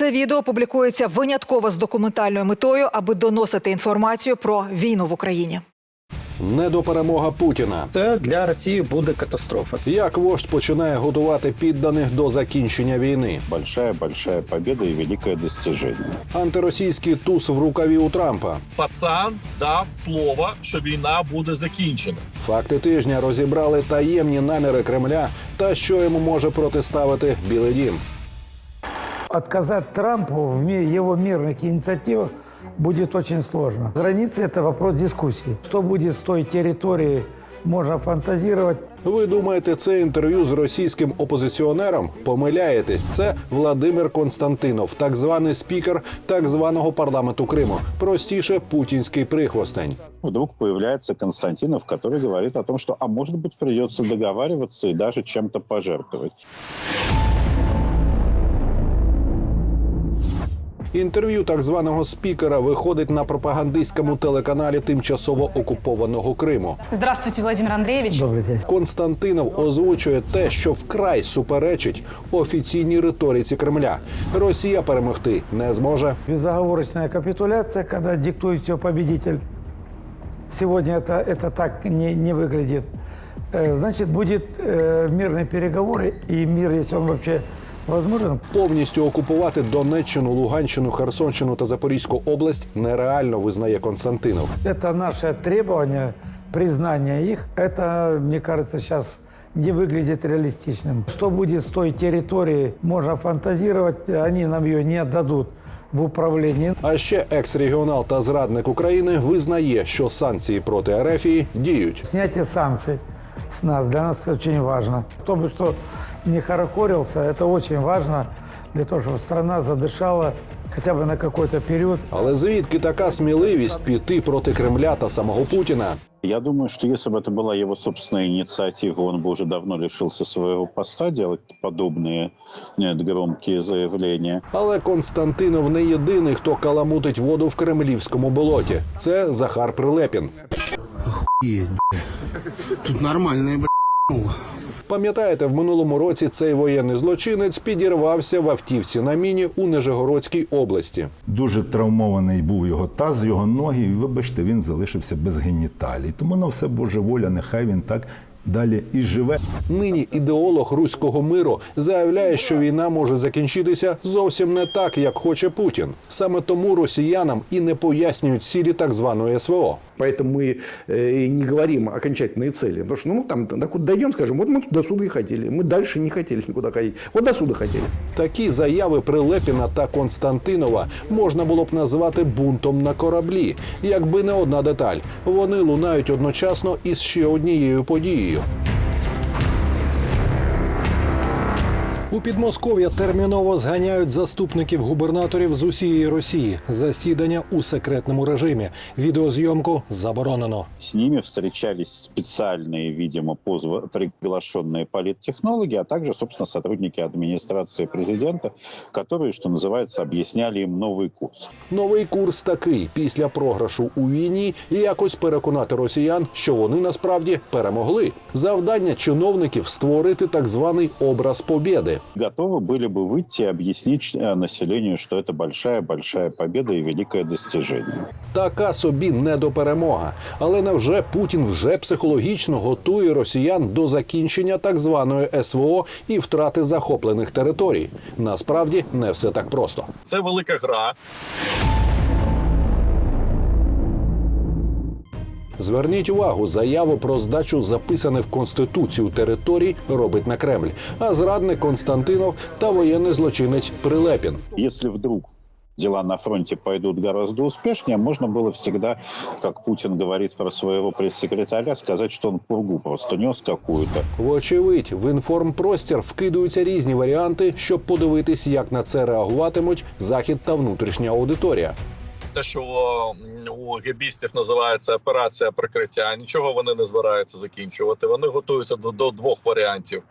Це відео публікується винятково з документальною метою, аби доносити інформацію про війну в Україні. Недоперемога Путіна. Це для Росії буде катастрофа. Як вождь починає готувати підданих до закінчення війни? большая-большая победа и великое достижение. Антиросійський туз в рукаві у Трампа. пацан дав слово, що війна буде закінчена. Факти тижня розібрали таємні наміри Кремля та що йому може протиставити Білий Дім. Отказать Трампу в ми- его мирных инициативах будет очень сложно. Границы – это вопрос дискуссии. Что будет с той территорией, можно фантазировать. Ви думаєте, це інтерв'ю з російським опозиціонером? Помиляєтесь, це Владимир Константинов, так званий спікер так званого парламенту Криму. Простіше путінський прихвостень. Вдруг появляется Константинов, который говорит о том, что, а может быть, придется договариваться и даже чем-то пожертвовать. Інтерв'ю так званого спікера виходить на пропагандистському телеканалі тимчасово окупованого Криму. Здравствуйте, Владимир Андреевич. Добрый день. Константинов озвучує те, що вкрай суперечить офіційній риториці Кремля. Росія перемогти не зможе. Безоговорочная капитуляция, когда диктует все победитель. Сегодня это, это так не, не выглядит. Э, Значит, будет э, мирные переговоры и мир, если он вообще возможен, Повністю окупувати Донеччину, Луганщину, Херсонщину та Запорізьку область нереально визнає Константинов. Это наше требование, признание их. Это, мне кажется, сейчас не выглядит реалистичным. Что будет с той территорией, можно фантазировать, они нам ее не отдадут в управление. А ще екс-регіонал та зрадник України визнає, що санкції проти Ерефії діють. Снятие санкций с нас для нас очень важно. Кто бы что не хорохорился, это очень важно для того, чтобы страна задышала хотя бы на какой-то период. Але звідки така сміливість піти проти Кремля та самого Путіна? Я думаю, что если бы это была его собственная инициатива, он бы уже давно лишился своего поста делать подобные нет, громкие заявления. Але Константинов не єдиний, хто каламутить воду в кремлівському болоті. Це Захар Прилепін. Тут нормальные, блядь, Пам'ятаєте, в минулому році цей воєнний злочинець підірвався в автівці на міні у Нижегородській області. Дуже травмований був його таз, його ноги, і вибачте, він залишився без геніталій. Тому на все Божа воля, нехай він так далі і живе. Нині ідеолог руського миру заявляє, що війна може закінчитися зовсім не так, як хоче Путін. Саме тому росіянам і не пояснюють цілі так званої СВО. Поэтому мы э, и не говорим окончательные цели. Потому что, ну, там, докуда дойдем, скажем, вот мы до суда и хотели. Мы дальше не хотели никуда ходить. Вот до суда хотели. Такі заяви Прилепіна та Константинова можна було б назвати бунтом на кораблі, якби не одна деталь. Вони лунають одночасно із ще однією подією. У Підмосков'я терміново зганяють заступників губернаторів з усієї Росії. Засідання у секретному режимі. Відеозйомку заборонено. С ними встречались специальные, видимо, позва- приглашенные политтехнологи, а также, собственно, сотрудники администрации президента, которые, что называется, объясняли им новый курс. Новий курс такий: після програшу у війні якось переконати росіян, що вони насправді перемогли. Завдання чиновників створити так званий образ побєди. Готовы были бы выйти и объяснить э, населению, что это большая-большая победа и великое достижение. Така собі недоперемога. Але невже Путін вже психологічно готує росіян до закінчення так званої СВО і втрати захоплених територій? Насправді не все так просто. Це велика гра. Зверніть увагу, заяву про здачу записаних в конституцію територій робить на Кремль. А зрадник Константинов та воєнний злочинець Прилепін. Если вдруг дела на фронте пойдут гораздо успешнее, можно было всегда, как Путин говорит про своего пресс-секретаря, сказать, что он пургу просто нес какую-то. Вочевидь, в інформпростір вкидуються різні варіанти, щоб подивитись, як на це реагуватимуть захід та внутрішня аудиторія. Те, що у гебістів називається операція прикриття, нічого вони не збираються закінчувати. Вони готуються до, до двох варіантів.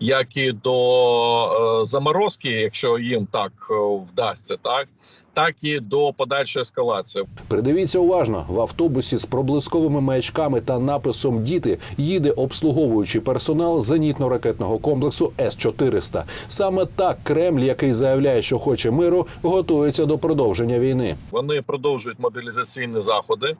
як і до е, заморозки, якщо їм так е, вдасться, так так і до подальшої ескалації. Придивіться уважно, в автобусі з проблисковими маячками та написом Діти їде обслуговуючий персонал зенітно-ракетного комплексу С-400. Саме так Кремль, який заявляє, що хоче миру, готується до продовження війни. Вони продовжують мобілізаційні заходи е,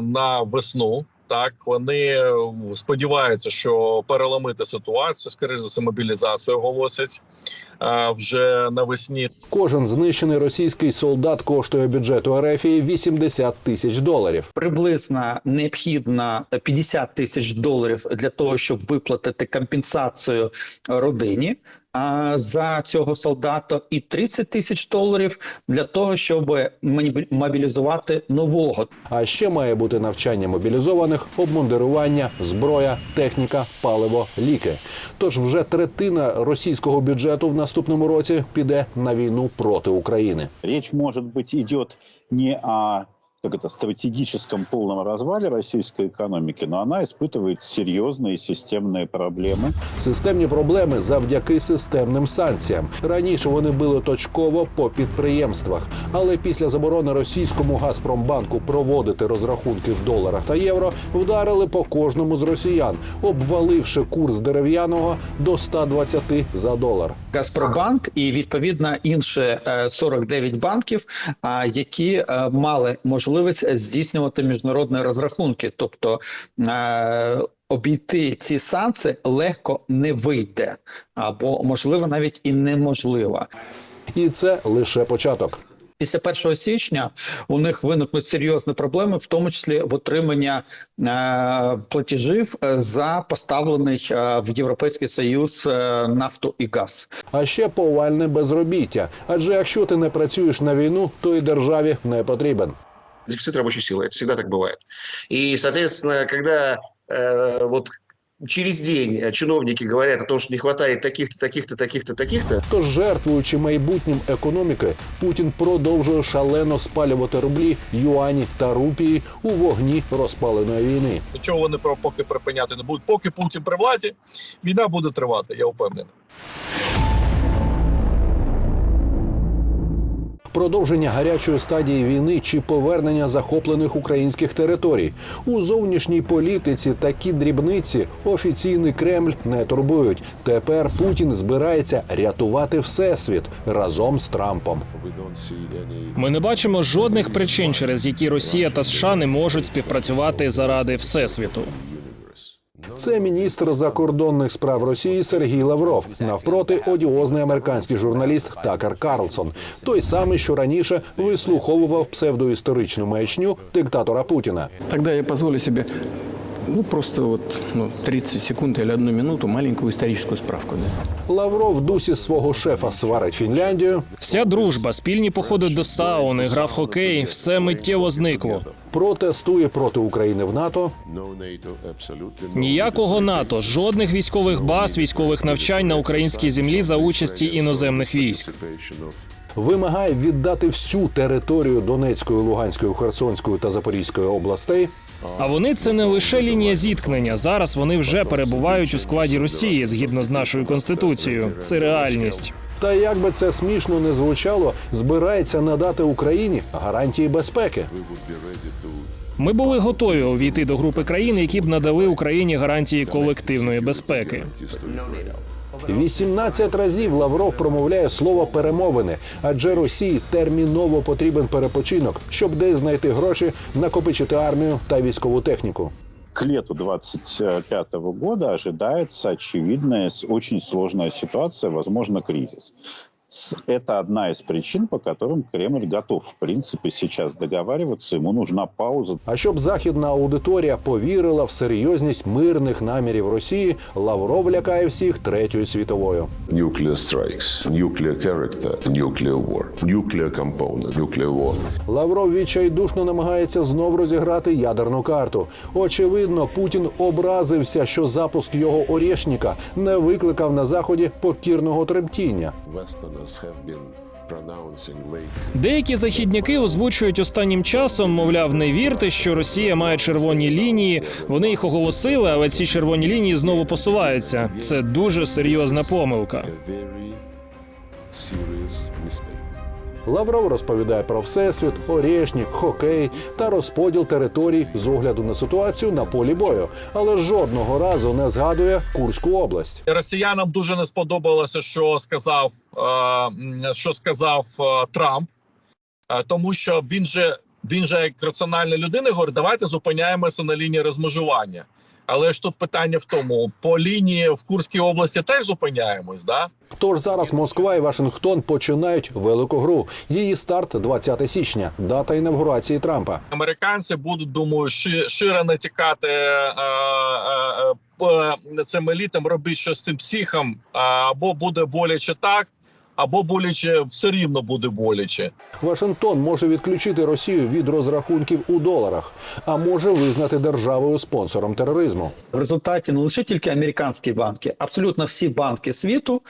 на весну. Так вони е, сподіваються, що переломити ситуацію, скоріше за все, мобілізацію оголосять вже навесні. Кожен знищений російський солдат коштує бюджету РФ 80 тисяч доларів. Приблизно необхідно 50 тисяч доларів для того, щоб виплатити компенсацію родині а, за цього солдата, і 30 тисяч доларів для того, щоб мобілізувати нового А ще має бути навчання мобілізованих, обмундирування, зброя, техніка, паливо, ліки. Тож вже третина російського бюджету в наступному році піде на війну проти України. Речь, может быть, идет не о как это, стратегическом полном развале российской экономики, но она испытывает серьезные системные проблемы. Системні проблеми завдяки системним санкціям. Раніше вони били точково по підприємствах, але після заборони російському Газпромбанку проводити розрахунки в доларах та євро вдарили по кожному з росіян, обваливши курс дерев'яного до 120 за долар. Газпромбанк і відповідно інші е, 49 банків, а, які е, мали можливість здійснювати міжнародні розрахунки, тобто е, обійти ці санкції легко не вийде, або можливо навіть і неможливо. І це лише початок. Після 1 січня у них виникнуть серйозні проблеми, в тому числі в отриманні е, платежів е, за поставлений е, в Європейський Союз е, нафту і газ. А ще повальне безробіття. Адже якщо ти не працюєш на війну, то і державі не потрібен дефицит рабочей силы. Это всегда так бывает. И, соответственно, когда э, вот через день э, чиновники говорят о том, что не хватает таких-то, таких-то, таких-то, таких-то, Тож, жертвуючи майбутнім економіки, Путін продовжує шалено спалювати рублі, юані та рупії у вогні розпаленої війни. Нічого вони про- поки припиняти не будуть. Поки Путін при владі, війна буде тривати. Я впевнений. Продовження гарячої стадії війни чи повернення захоплених українських територій у зовнішній політиці такі дрібниці офіційний Кремль не турбують. Тепер Путін збирається рятувати всесвіт разом з Трампом. Ми не бачимо жодних причин, через які Росія та США не можуть співпрацювати заради всесвіту. Це міністр закордонних справ Росії Сергій Лавров. Навпроти одіозний американський журналіст Такер Карлсон, той самий, що раніше вислуховував псевдоісторичну маячню диктатора Путіна. Тоді я дозволю себе ну, просто вот ну, 30 секунд или одну минуту маленькую историческую справку. Да. Лавров в дусі свого шефа сварить Фінляндію, Вся дружба, спільні походи до сауни, гра в хокей, все миттєво зникло. протестує проти України в НАТО. Ніякого НАТО, жодних військових баз, військових навчань на українській землі за участі іноземних військ. Вимагає віддати всю територію Донецької, Луганської, Херсонської та Запорізької областей. А вони це не лише лінія зіткнення. Зараз вони вже перебувають у складі Росії згідно з нашою конституцією. Це реальність. Та як би це смішно не звучало, збирається надати Україні гарантії безпеки. Ми були готові увійти до групи країн, які б надали Україні гарантії колективної безпеки. 18 разів Лавров промовляє слово перемовини, адже Росії терміново потрібен перепочинок, щоб десь знайти гроші, накопичити армію та військову техніку. К лету 2025 года ожидается очевидная, очень сложная ситуация, возможно, кризис. Это одна из причин, по которым Кремль готов, в принципе, сейчас договариваться. Ему нужна пауза А щоб західна аудиторія повірила в серйозність мирних намірів Росії, Лавров лякає всіх третьою світовою. nuclear strikes, nuclear character, nuclear war, nuclear component, nuclear war. Лавров відчайдушно намагається знов розіграти ядерну карту. Очевидно, Путін образився, що запуск його Орєшніка не викликав на заході покірного тремтіння. Westerners Деякі західняки озвучують останнім часом, мовляв, не вірте, що Росія має червоні лінії. Вони їх оголосили, але ці червоні лінії знову посуваються. Це дуже серйозна помилка. Лавров розповідає про всесвіт, Орєшнік, хокей та розподіл територій з огляду на ситуацію на полі бою, але жодного разу не згадує Курську область. Росіянам дуже не сподобалося, що сказав, що сказав е, Трамп, е, тому що він же він же як раціональна людина говорить, давайте зупиняємося на лінії розмежування. Але ж тут питання в тому: по лінії в Курській області теж зупиняємось, да? Тож зараз Москва і Вашингтон починають велику гру. Її старт 20 січня, дата інавгурації Трампа. Американці будуть, думаю, ши, широ натякати е, е, е, цим елітам, робити щось з цим психом, або буде боляче так, або боляче все рівно буде боляче. Вашингтон може відключити Росію від розрахунків у доларах, а може визнати державою спонсором тероризму. В результаті не лише тільки американські банки, абсолютно всі банки світу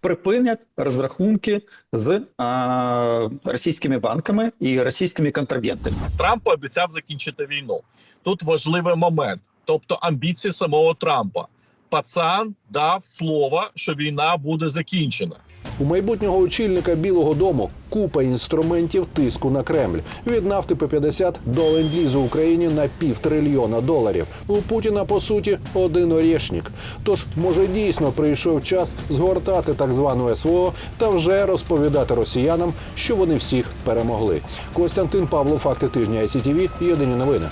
припинять розрахунки з а, російськими банками і російськими контрагентами. Трамп пообіцяв закінчити війну. Тут важливий момент, тобто амбіції самого Трампа. Пацан дав слово, що війна буде закінчена. У майбутнього очільника Білого Дому купа інструментів тиску на Кремль від нафти П-50 до ленд-лізу Україні на півтрильйона доларів. У Путіна по суті один орєшнік. Тож може дійсно прийшов час згортати так звану СВО та вже розповідати росіянам, що вони всіх перемогли. Костянтин Павло, факти тижня ICTV, Єдині новини.